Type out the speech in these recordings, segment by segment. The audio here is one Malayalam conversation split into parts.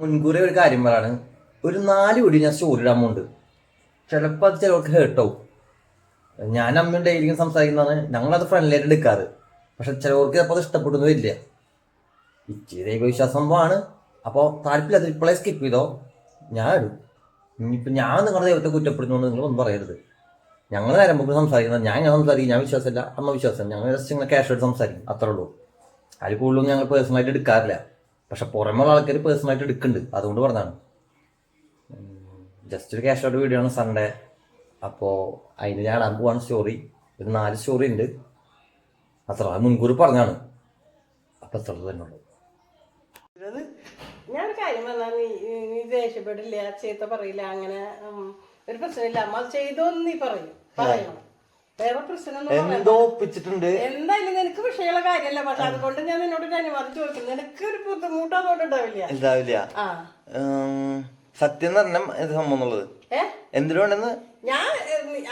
മുൻകൂറി ഒരു കാര്യം പറയാണ്. ഒരു നാല് വീഡിയോ ഞാൻ സ്റ്റോറി ഇടാൻ പോകുന്നുണ്ട് ചിലപ്പോൾ അത് ചിലർക്ക് കേട്ടോ ഞാൻ അമ്മയും ഡെയിലിക്കും സംസാരിക്കുന്നതാണ്. ഞങ്ങളത് ഫ്രണ്ട്ലിയായിട്ട് എടുക്കാറ്. പക്ഷെ ചിലവർക്ക് ചിലപ്പോൾ അത് ഇഷ്ടപ്പെടുന്നു വരില്ല. ഇച്ചിരി ദൈവവിശ്വാസമാണ് അപ്പോൾ അത് ഇപ്പോഴേ സ്കിപ്പ് ചെയ്തോ? ഞാൻ ഇടും. ഇനിയിപ്പോൾ ഞാൻ നിങ്ങളുടെ ദൈവത്തെ കുറ്റപ്പെടുന്നു നിങ്ങൾ ഒന്നും പറയരുത്. ഞങ്ങൾ നേരം മുമ്പ് സംസാരിക്കുന്നത് ഞാൻ ഞാൻ സംസാരിക്കും ഞാൻ വിശ്വാസമില്ല അമ്മ വിശ്വാസം ഞങ്ങൾ ജസ്റ്റ് ഇങ്ങനെ ക്യാഷ് ആയിട്ട് സംസാരിക്കും. അത്രേ ഉള്ളൂ. അതിൽ കൂടുതലും ഞങ്ങൾ പേഴ്സണലായിട്ട് എടുക്കാറില്ല. പക്ഷെ പുറമുള്ള ആൾക്കാർ പേഴ്സണലായിട്ട് എടുക്കുന്നുണ്ട് അതുകൊണ്ട് പറഞ്ഞതാണ്. ജസ്റ്റ് ഒരു ക്യാഷ് ഔട്ട് വീഡിയോ ആണ് സൺഡേ അപ്പോൾ അതിന് ഞാൻ ഇടാൻ പോവാണ് സ്റ്റോറി ഒരു നാല് സ്റ്റോറി ഉണ്ട്. അത്ര. അത് മുൻകൂർ പറഞ്ഞാണ്. അപ്പം അത്ര തന്നെ ഉള്ളൂ ഞാൻ കാര്യം പറഞ്ഞാൽ നീ ദേഷ്യപ്പെടില്ല ചീത്ത പറയില്ല അങ്ങനെ ഒരു പ്രശ്നമില്ല. അമ്മ ചെയ്തോന്ന് നീ പറയും. പറയണം. വേറെ. എന്തോ ഒപ്പിച്ചിട്ടുണ്ട്. എന്തായാലും നിനക്ക് വിഷയമുള്ള കാര്യമല്ല പക്ഷെ അതുകൊണ്ട് ഞാൻ നിന്നോട് ഒരു അനുവാദം ചോദിക്കുന്നു. നിനക്ക് ഒരു ബുദ്ധിമുട്ട് അതുകൊണ്ട് ഉണ്ടാവില്ല. സത്യം ഇത് സംഭവം എന്നുള്ളത്. എന്തിനുണ്ടെന്ന് ഞാൻ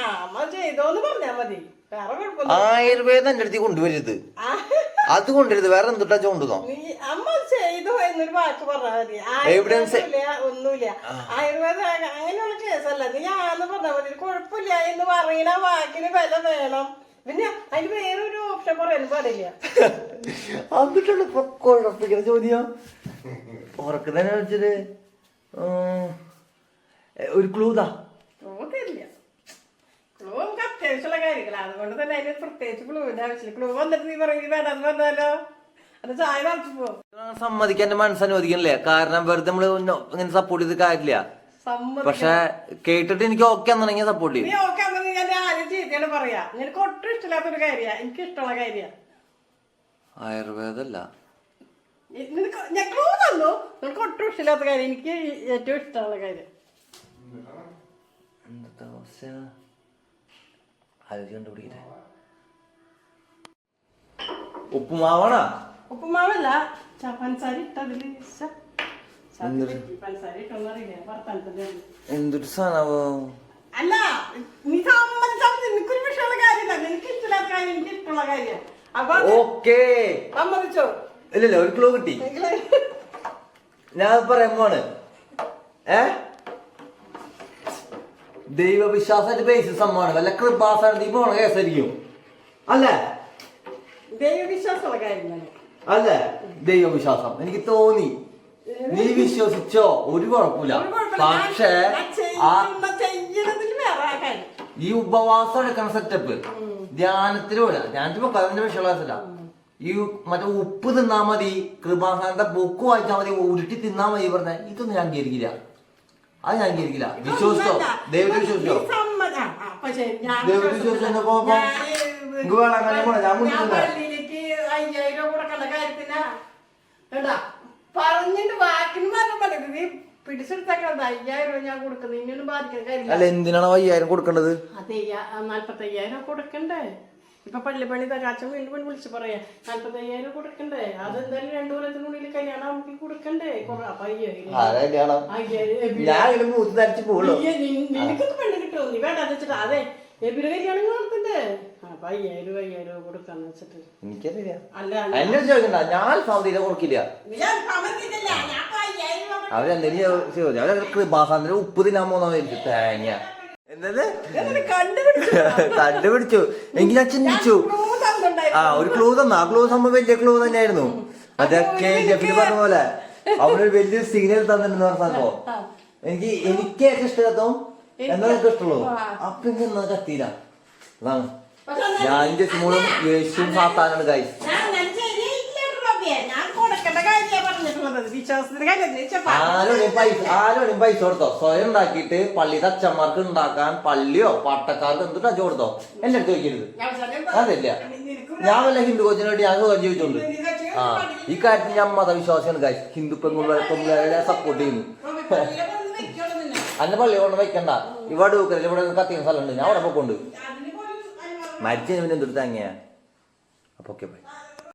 ആ അമ്മ ചെയ്തോന്ന് പറഞ്ഞാ മതി. ആയുർവേദം എന്റെ അടുത്ത് കൊണ്ടുവരരുത്. അത് കൊണ്ടുവരുത് വേറെ എന്തുട്ടാ കൊണ്ടുതോ അമ്മ എന്നൊരു വാക്ക് പറഞ്ഞാൽ മതി. ആയുർവേദം ആയുർവേദമില്ല, ഒന്നുമില്ല. ആയുർവേദം അങ്ങ- അങ്ങനെയുള്ള കേസല്ല. നീ ആന്ന് പറഞ്ഞാൽ മതി. കുഴപ്പമില്ല എന്ന് പറയണ വാക്കിന് വില വേണം. പിന്നെ അതിന് വേറൊരു ഓപ്ഷൻ പറയാനും പാടില്ല. എന്നിട്ടാണ് ഇപ്പൊ കുഴപ്പിക്കുന്ന ചോദ്യം. ഉറക്കതന്നെ വെച്ചിട്ട് ഒരു ക്ലൂതാ ക്ലൂതില്ല ക്ലൂ നമുക്ക് അത്യാവശ്യമുള്ള കാര്യങ്ങളാണ് അതുകൊണ്ട് തന്നെ അതിന് പ്രത്യേകിച്ച് ക്ലൂവിന്റെ ആവശ്യമില്ല. ക്ലൂ വന്നിട്ട് നീ പറയും വേണമെന്ന് പറഞ്ഞാലോ? സമ്മതിക്കാൻ എന്റെ മനസ്സ് അനുവദിക്കണല്ലേ. കാരണം വെറുതെ നമ്മൾ ഇങ്ങനെ സപ്പോർട്ട് ചെയ്ത് കാര്യമില്ല. പക്ഷെ കേട്ടിട്ട് എനിക്ക് ഓക്കെ എന്നുണ്ടെങ്കിൽ സപ്പോർട്ട് ചെയ്യും. പറയാ. നിനക്ക് ഒട്ടും ഇഷ്ടമില്ലാത്ത കാര്യം. എനിക്ക് ഏറ്റവും ഇഷ്ടമുള്ള കാര്യം. എന്താ അവസ്ഥ ആലോചിച്ച് കണ്ടുപിടിക്കട്ടെ. ഉപ്പുമാവണ? ഉപ്പുമാവല്ല. പഞ്ചസാര ഇട്ടതിൽ. പഞ്ചസാര ഇട്ടൊന്നറിയില്ല വർത്താനത്തിന്റെ എന്തൊരു സാധനവോ? അല്ല നീ സമ്മതിച്ചാൽ നിനക്കൊരു വിഷയമുള്ള കാര്യമില്ല. നിനക്ക് ഇഷ്ടമില്ലാത്ത കാര്യം എനിക്ക് ഇഷ്ടമുള്ള കാര്യം അപ്പൊ അത് ഓക്കേ. സമ്മതിച്ചോ? ഇല്ലല്ല ഒരു ക്ലൂ കിട്ടി. ഞാൻ പറയാൻ പോണ് ഏ? ദൈവവിശ്വാസത്തിന്റെ ബേസിസ് സംഭവമാണ്. വല്ല കൃപാസാണ് പോണ കേസായിരിക്കും അല്ലേ? ദൈവവിശ്വാസമുള്ള കാര്യം തന്നെ. അല്ലേ ദൈവവിശ്വാസം എനിക്ക് തോന്നി. നീ വിശ്വസിച്ചോ? ഒരു കുഴപ്പമില്ല. പക്ഷേ ഈ ഉപവാസം എടുക്കുന്ന സെറ്റപ്പ് ധ്യാനത്തിലൂടെ ധ്യാനത്തിൽ അതിന്റെ വിശ്വാസമില്ല ഈ മറ്റേ ഉപ്പ് തിന്നാ മതി. കൃപാസനത്തെ ബുക്ക് വായിച്ചാൽ മതി. ഉരുട്ടി തിന്നാ മതി പറഞ്ഞ. ഇതൊന്നും ഞാൻ അംഗീകരിക്കില്ല. അത് ഞാൻ അംഗീകരിക്കില്ല. വിശ്വസിച്ചോ? ദൈവത്തെ വിശ്വസിച്ചോ? ദൈവത്തെ വിശ്വസിച്ചു. നിങ്ങക്ക് വേണം അങ്ങനെ ഞാൻ കാര്യത്തിനാ? കേട്ടാ പറഞ്ഞിട്ട് വാക്കിന് മാത്രം പറയരുത് നീ പിടിച്ചെടുത്തേക്കണത് അയ്യായിരം രൂപ ഞാൻ കൊടുക്കുന്നത് ഇനിയൊന്നും ബാധിക്കാൻ കാര്യമില്ല. അല്ല എന്തിനാണ് അയ്യായിരം കൊടുക്കേണ്ടത് അതെ നാല്പത്തയ്യായിരം കൊടുക്കണ്ടേ? ഇപ്പൊ പള്ളി പള്ളി തകാച്ചൻ വീണ്ടും പണി വിളിച്ചു പറയാ നാല്പത്തയ്യായിരം കൊടുക്കണ്ടേ? അതെന്തായാലും രണ്ടു കൊല്ലത്തിനുള്ളിൽ കല്യാണം നമുക്ക് കൊടുക്കണ്ടേ? അപ്പൊ അയ്യായിരം നിനക്കൊന്നും പെണ്ണ് കിട്ടുമോ നീ വേണ്ട വെച്ചിട്ട് അതെ. എബിയുടെ കല്യാണം നടത്തണ്ടേ? അപ്പൊ അയ്യായിരം രൂപ അയ്യായിരം രൂപ കൊടുക്കാന്ന് വെച്ചിട്ട്. എനിക്കറിയില്ല. അല്ല എന്നെ ചോദിക്കണ്ട. ഞാൻ കൊടുക്കില്ല. അവരെന്തെങ്കിലും ചോദിച്ചു. ഉപ്പ് തിന്നാൻ പോകുന്ന തേങ്ങ. എന്നത് കണ്ടുപിടിച്ചു. കണ്ടുപിടിച്ചു. എങ്കിൽ ഞാൻ ചിന്തിച്ചു. ആ ഒരു ക്ലൂ തന്ന. ആ ക്ലൂ സംഭവം വലിയ ക്ലൂ തന്നെയായിരുന്നു. അതൊക്കെ ജഫിന് പറഞ്ഞ പോലെ. അവനൊരു വലിയ സിഗ്നൽ തന്നിട്ടുണ്ടെന്ന് പറഞ്ഞ സംഭവം എനിക്ക് എനിക്ക് ഏറ്റവും ഇഷ്ടം എന്നാ കിട്ടുള്ളൂ ഇഷ്ടമുള്ളൂ അപ്പൊ എന്നാ കത്തിയില്ല അതാണ് ഞാൻ ജസ്റ്റ് മൂളും യേശുവും സാത്താനാണ് പ- ആരോടും പൈസ കൊടുത്തോ? സ്വയം ഉണ്ടാക്കിയിട്ട് പള്ളിയുടെ അച്ഛന്മാർക്ക് ഉണ്ടാക്കാൻ പള്ളിയോ പട്ടക്കാർക്ക് എന്തിട്ടാ കൊടുത്തോ? എന്റെ അടുത്ത് ചോദിക്കരുത് അതില്ല. ഞാൻ വല്ല ഹിന്ദു കോച്ചിനോട് ഞാൻ ചോദിച്ചോണ്ട്. ആ ഈ കാര്യത്തിൽ ഞാൻ മതവിശ്വാസിയാണ് ഹിന്ദു പെങ്ങുള്ള സപ്പോർട്ട് ചെയ്യുന്നു. അന്റെ പള്ളി കൊണ്ട് വെക്കണ്ട ഇവിടെ വെക്കരുത് ഇവിടെ കത്തിക്കുന്ന സ്ഥലമുണ്ട്. ഞാൻ അവിടെ പോയിക്കൊണ്ട്. മരിച്ചതിന് പിന്നെ എന്തെടുത്ത് അപ്പൊ ഓക്കെ ബൈ